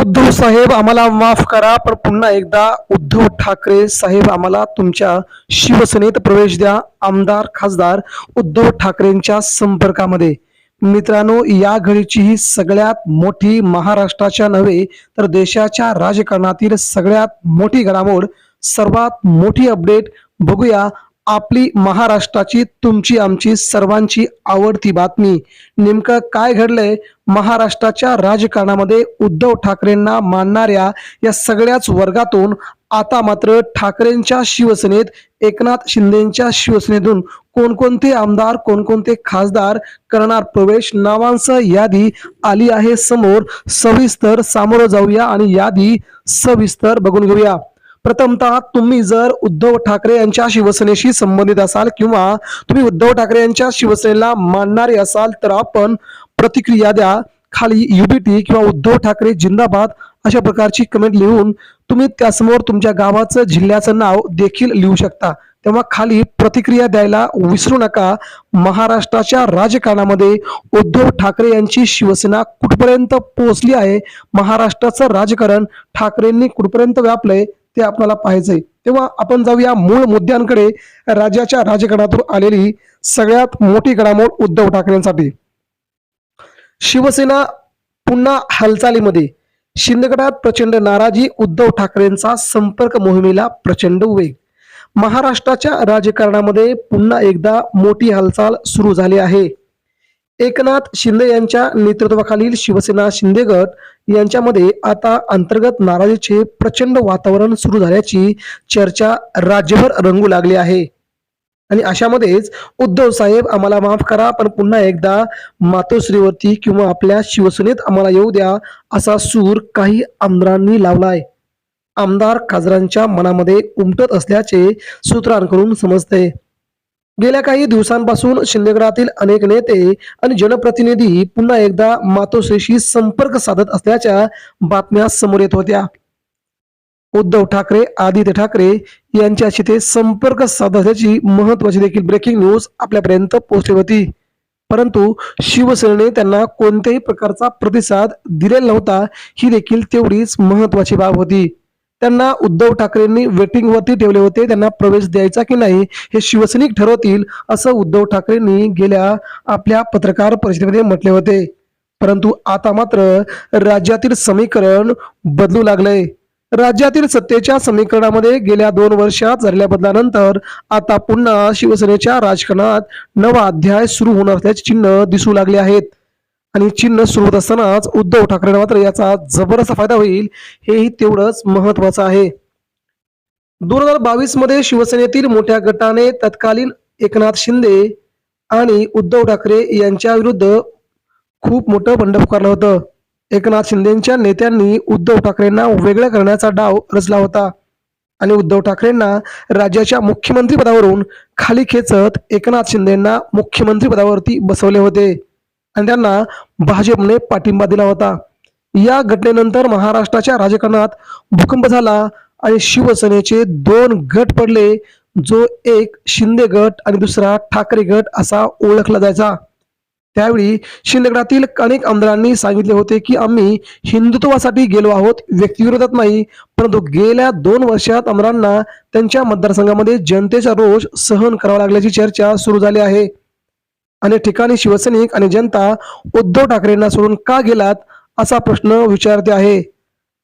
उद्धव साहेब आम्हाला माफ करा पण पुन्हा एकदा उद्धव ठाकरे साहेब आम्हाला तुमच्या शिवसेनेत प्रवेश द्या. आमदार खासदार उद्धव ठाकरेंच्या संपर्कामध्ये. मित्रांनो या घडीची ही सगळ्यात मोठी महाराष्ट्राच्या नव्हे तर देशाच्या राजकारणातील सगळ्यात मोठी घडामोड सर्वात मोठी अपडेट बघूया. आपली महाराष्ट्राची तुमची आमची सर्वांची आवडती बातमी. नेमकं काय घडलंय? महाराष्ट्राच्या राजकारणामध्ये उद्धव ठाकरेंना मानणाऱ्या या सगळ्याच वर्गातून आता मात्र ठाकरेंच्या शिवसेनेत एकनाथ शिंदेच्या शिवसेनेतून कोणकोणते आमदार कोणकोणते खासदार करणार प्रवेश? नावांसह यादी आली आहे समोर. सविस्तर सामोरं जाऊया आणि यादी सविस्तर बघून घेऊया. प्रथमतः तुम्ही जर उद्धव ठाकरे यांच्या शिवसेनेशी संबंधित असाल किंवा तुम्ही उद्धव ठाकरे यांच्या शिवसेनेला मानणारे असाल तर आपण प्रतिक्रिया द्या. खाली युबीटी किंवा उद्धव ठाकरे जिंदाबाद अशा प्रकारची कमेंट लिहून तुम्ही त्यासमोर तुमच्या गावाचं जिल्ह्याचं नाव देखील लिहू शकता. तेव्हा खाली प्रतिक्रिया द्यायला विसरू नका. महाराष्ट्राच्या राजकारणामध्ये उद्धव ठाकरे यांची शिवसेना कुठपर्यंत पोहोचली आहे? महाराष्ट्राचं राजकारण ठाकरेंनी कुठपर्यंत व्यापलंय? ते आपल्याला पाहायचंय. तेव्हा आपण जाऊया मूळ मुद्द्यांकडे. राज्याच्या राजकारणातून आलेली सगळ्यात मोठी घडामोड उद्धव ठाकरेंसाठी. शिवसेना पुन्हा हालचालीमध्ये. शिंदेगडात प्रचंड नाराजी उद्धव ठाकरेंचा संपर्क मोहिमेला प्रचंड वेग. महाराष्ट्राच्या राजकारणामध्ये पुन्हा एकदा मोठी हालचाल सुरू झाली आहे. एकनाथ शिंदे यांच्या नेतृत्वाखालील शिवसेना शिंदे गट यांच्यामध्ये आता अंतर्गत नाराजीचे प्रचंड वातावरण सुरू झाल्याची चर्चा राज्यभर रंगू लागली आहे. आणि अशामध्येच उद्धव साहेब आम्हाला माफ करा पण पुन्हा एकदा मातोश्रीवरती किंवा आपल्या शिवसेनेत आम्हाला येऊ द्या असा सूर काही आमदारांनी लावलाय. आमदार खासदारांच्या मनामध्ये उमटत असल्याचे सूत्रांकडून समजते गेल्या काही दिवसांपासून शिंदेगडातील अनेक नेते आणि जनप्रतिनिधी पुन्हा एकदा मातोश्रीशी संपर्क साधत असल्याच्या बातम्या समोर येत होत्या. उद्धव ठाकरे आदित्य ठाकरे यांच्याशी ते संपर्क साधण्याची महत्वाची देखील ब्रेकिंग न्यूज आपल्यापर्यंत पोहोचली होती. परंतु शिवसेनेने त्यांना कोणत्याही प्रकारचा प्रतिसाद दिलेला नव्हता ही देखील तेवढीच महत्वाची बाब होती. त्यांना उद्धव ठाकरेंनी वेटिंग वरती ठेवले होते. त्यांना प्रवेश द्यायचा की नाही हे शिवसैनिक ठरवतील असं उद्धव ठाकरेंनी गेल्या आपल्या पत्रकार परिषदेमध्ये म्हटले होते. परंतु आता मात्र राज्यातील समीकरण बदलू लागलंय. राज्यातील सत्तेच्या समीकरणामध्ये गेल्या दोन वर्षात झालेल्या बदलानंतर आता पुन्हा शिवसेनेच्या राजकारणात नवा अध्याय सुरू होणार असल्याचे चिन्ह दिसू लागले आहेत. आणि चिन्ह सुरू होत असतानाच उद्धव ठाकरेंना मात्र याचा जबरदस्त फायदा होईल हेही तेवढंच महत्वाचं आहे. दोन हजार बावीसमध्ये शिवसेनेतील मोठ्या गटाने तत्कालीन एकनाथ शिंदे आणि उद्धव ठाकरे यांच्या विरुद्ध खूप मोठं बंड पुकारलं होतं. एकनाथ शिंदेच्या नेत्यांनी उद्धव ठाकरेंना वेगळं करण्याचा डाव रचला होता. आणि उद्धव ठाकरेंना राज्याच्या मुख्यमंत्री पदावरून खाली खेचत एकनाथ शिंदेना मुख्यमंत्री पदावरती बसवले होते. आणि त्यांना भाजपने पाठिंबा दिला होता. या घटनेनंतर महाराष्ट्राच्या राजकारणात भूकंप झाला आणि शिवसेनेचे दोन गट पडले जो एक शिंदे गट आणि दुसरा ठाकरे गट असा ओळखला जायचा. त्यावेळी शिंदेगडातील अनेक आमदारांनी सांगितले होते की आम्ही हिंदुत्वासाठी गेलो आहोत व्यक्तिविरोधात नाही परंतु गेल्या दोन वर्षात आमदारांना त्यांच्या मतदारसंघामध्ये जनतेचा रोष सहन करावा लागल्याची चर्चा सुरू झाली आहे. अनेक ठिकाणी शिवसैनिक आणि जनता उद्धव ठाकरेंना सोडून का गेलात असा प्रश्न विचारते आहे.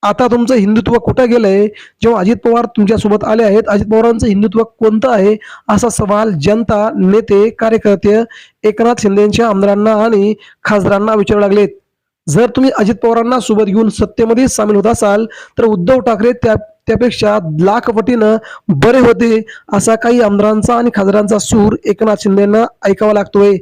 आता तुमचं हिंदुत्व कुठं गेलंय? जेव्हा अजित पवार तुमच्यासोबत आले आहेत अजित पवारांचं हिंदुत्व कोणतं आहे? असा सवाल जनता नेते कार्यकर्ते एकनाथ शिंदेच्या आमदारांना आणि खासदारांना विचारू लागलेत. जर तुम्ही अजित पवारांना सोबत घेऊन सत्तेमध्ये सामील होत असाल तर उद्धव ठाकरे त्या त्यापेक्षा लाख पटीनं बरे होते असा काही आमदारांचा आणि खासदारांचा सूर एकनाथ शिंदेना ऐकावा लागतोय.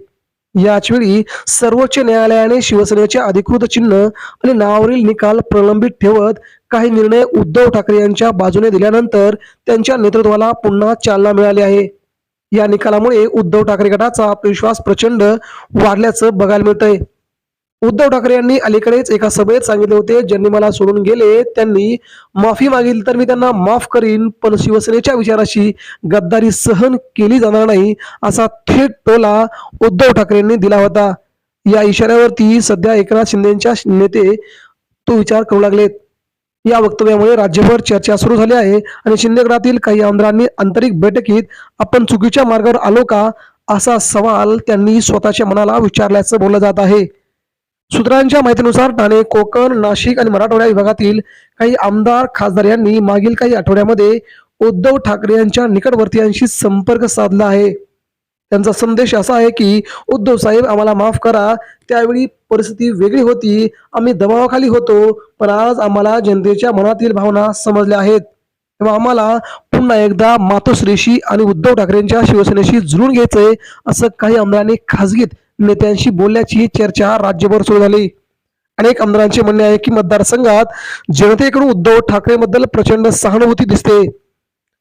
याच वेळी सर्वोच्च न्यायालयाने शिवसेनेचे अधिकृत चिन्ह आणि नावावरील निकाल प्रलंबित ठेवत काही निर्णय उद्धव ठाकरे यांच्या बाजूने दिल्यानंतर त्यांच्या नेतृत्वाला पुन्हा चालना मिळाली आहे. या निकालामुळे उद्धव ठाकरे गटाचा आत्मविश्वास प्रचंड वाढल्याचं बघायला मिळतंय. उद्धव ठाकरे यांनी अलीकडेच एका सभेत सांगितले होते ज्यांनी मला सोडून गेले त्यांनी माफी मागील तर मी त्यांना माफ करीन पण शिवसेनेच्या विचाराशी गद्दारी सहन केली जाणार नाही असा थेट टोला उद्धव ठाकरेंनी दिला होता. या इशाऱ्यावरती सध्या एकनाथ शिंदेच्या नेते तो विचार करू लागलेत. या वक्तव्यामुळे राज्यभर चर्चा सुरू झाली आहे आणि शिंदेगडातील काही आमदारांनी आंतरिक बैठकीत आपण चुकीच्या मार्गावर आलो का असा सवाल त्यांनी स्वतःच्या मनाला विचारल्याचं बोललं जात आहे. सूत्रांच्या माहितीनुसार ठाणे कोकण नाशिक आणि मराठवाडा विभागातील काही आमदार खासदार यांनी मागील काही आठवड्यामध्ये उद्धव ठाकरे यांच्या निकटवर्तीयांशी संपर्क साधला आहे. त्यांचा संदेश असा आहे की उद्धव साहेब आम्हाला माफ करा. त्यावेळी परिस्थिती वेगळी होती. आम्ही दबावाखाली होतो पण आज आम्हाला जनतेच्या मनातील भावना समजल्या आहेत. तेव्हा आम्हाला पुन्हा एकदा मातोश्रीशी आणि उद्धव ठाकरेंच्या शिवसेनेशी जुळून घ्यायचंय असं काही आमदारांनी खासगीत नेत्यांशी बोलल्याची चर्चा राज्यभर सुरू झाली. अनेक आमदारांचे म्हणणे आहे की मतदारसंघात जनतेकडून उद्धव ठाकरेबद्दल प्रचंड सहानुभूती दिसते.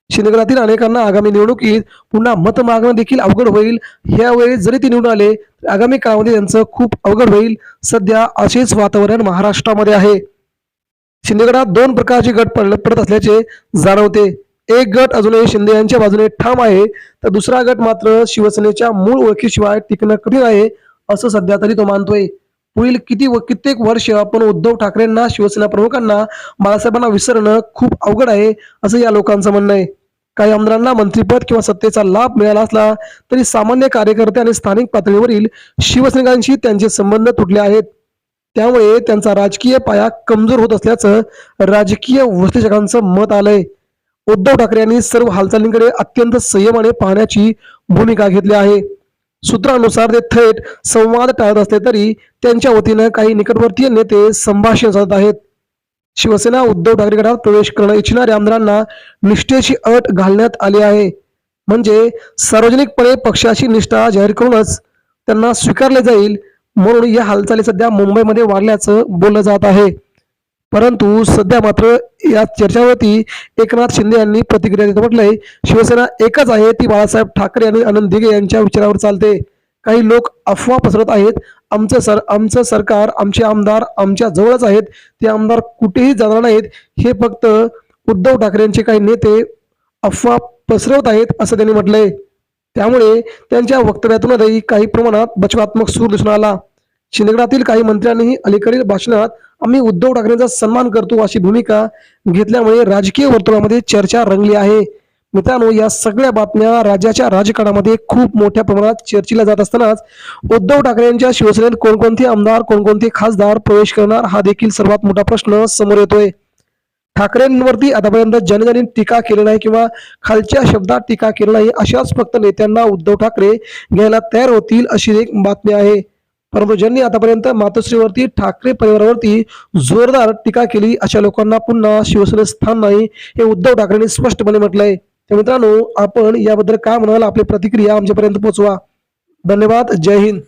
शिंदेगडातील अनेकांना आगामी निवडणुकीत पुन्हा मत मागणं देखील अवघड होईल. यावेळी जरी ते निवडून आले आगामी काळामध्ये त्यांचं खूप अवघड होईल. सध्या असेच वातावरण महाराष्ट्रामध्ये आहे. शिंदेगडात दोन प्रकारचे गट पडत असल्याचे जाणवते. एक गट अजूनही शिंदे यांच्या बाजूने ठाम आहे तर दुसरा गट मात्र शिवसेनेच्या मूळ ओळखीशिवाय टिकणं कठीण आहे असं सध्या तरी तो मानतोय. पुढील किती व कित्येक वर्ष आपण उद्धव ठाकरेंना शिवसेना प्रमुखांना बाळासाहेबांना विसरणं खूप अवघड आहे असं या लोकांचं म्हणणं आहे. काही आमदारांना मंत्रिपद किंवा सत्तेचा लाभ मिळाला असला तरी सामान्य कार्यकर्ते आणि स्थानिक पातळीवरील शिवसैनिकांशी त्यांचे संबंध तुटले आहेत. त्यामुळे त्यांचा राजकीय पाया कमजोर होत असल्याचं राजकीय विश्लेषकांचं मत आलंय. उद्धव ठाकरे यांनी सर्व हालचालींकडे अत्यंत संयमाने पाहण्याची भूमिका घेतली आहे. सूत्रानुसार ते थेट संवाद टाळत असले तरी त्यांच्या वतीनं काही निकटवर्तीय नेते संभाषण साधत आहेत. शिवसेना उद्धव ठाकरे गटात प्रवेश करणं इच्छिणाऱ्या आमदारांना निष्ठेची अट घालण्यात आली आहे. म्हणजे सार्वजनिकपणे पक्षाची निष्ठा जाहीर करूनच त्यांना स्वीकारले जाईल म्हणून या हालचाली सध्या मुंबईमध्ये वाढल्याचं बोललं जात आहे. परंतु सध्या मात्र या चर्चावरती एकनाथ शिंदे यांनी प्रतिक्रिया देत म्हटलंय शिवसेना एकच आहे ती बाळासाहेब ठाकरे आणि आनंद दिघे यांच्या विचारावर चालते. काही लोक अफवा पसरत आहेत. आमचं सर आमचं सरकार आमचे आमदार आमच्या जवळच आहेत. ते आमदार कुठेही जाणार नाहीत. हे फक्त उद्धव ठाकरेंचे काही नेते अफवा पसरवत आहेत असं त्यांनी म्हटलंय. त्यामुळे त्यांच्या वक्तव्यातूनही काही प्रमाणात बचवात्मक सूर दिसून आला. शिंदेगडातील काही मंत्र्यांनीही अलीकडील भाषणात आम्ही उद्धव ठाकरेंचा सन्मान करतो अशी भूमिका घेतल्यामुळे राजकीय वर्तुळामध्ये चर्चा रंगली आहे. मित्रांनो या सगळ्या बातम्या राज्याच्या राजकारणामध्ये खूप मोठ्या प्रमाणात चर्चेला जात असतानाच उद्धव ठाकरे यांच्या शिवसेनेत कोणकोणते आमदार कोणकोणते खासदार प्रवेश करणार हा देखील सर्वात मोठा प्रश्न समोर येतोय. ठाकरेंवरती आतापर्यंत जनजनी टीका केली नाही किंवा खालच्या शब्दात टीका केली नाही अशाच फक्त नेत्यांना उद्धव ठाकरे घ्यायला तयार होतील अशी एक बातमी आहे. परंतु ज्यांनी आतापर्यंत मातोश्रीवरती ठाकरे परिवारावरती जोरदार टीका केली अशा लोकांना पुन्हा शिवसेनेत स्थान नाही हे उद्धव ठाकरेंनी स्पष्टपणे म्हटलंय. तर मित्रांनो आपण याबद्दल काय म्हणाल आपली प्रतिक्रिया आमच्यापर्यंत पोहोचवा. धन्यवाद. जय हिंद.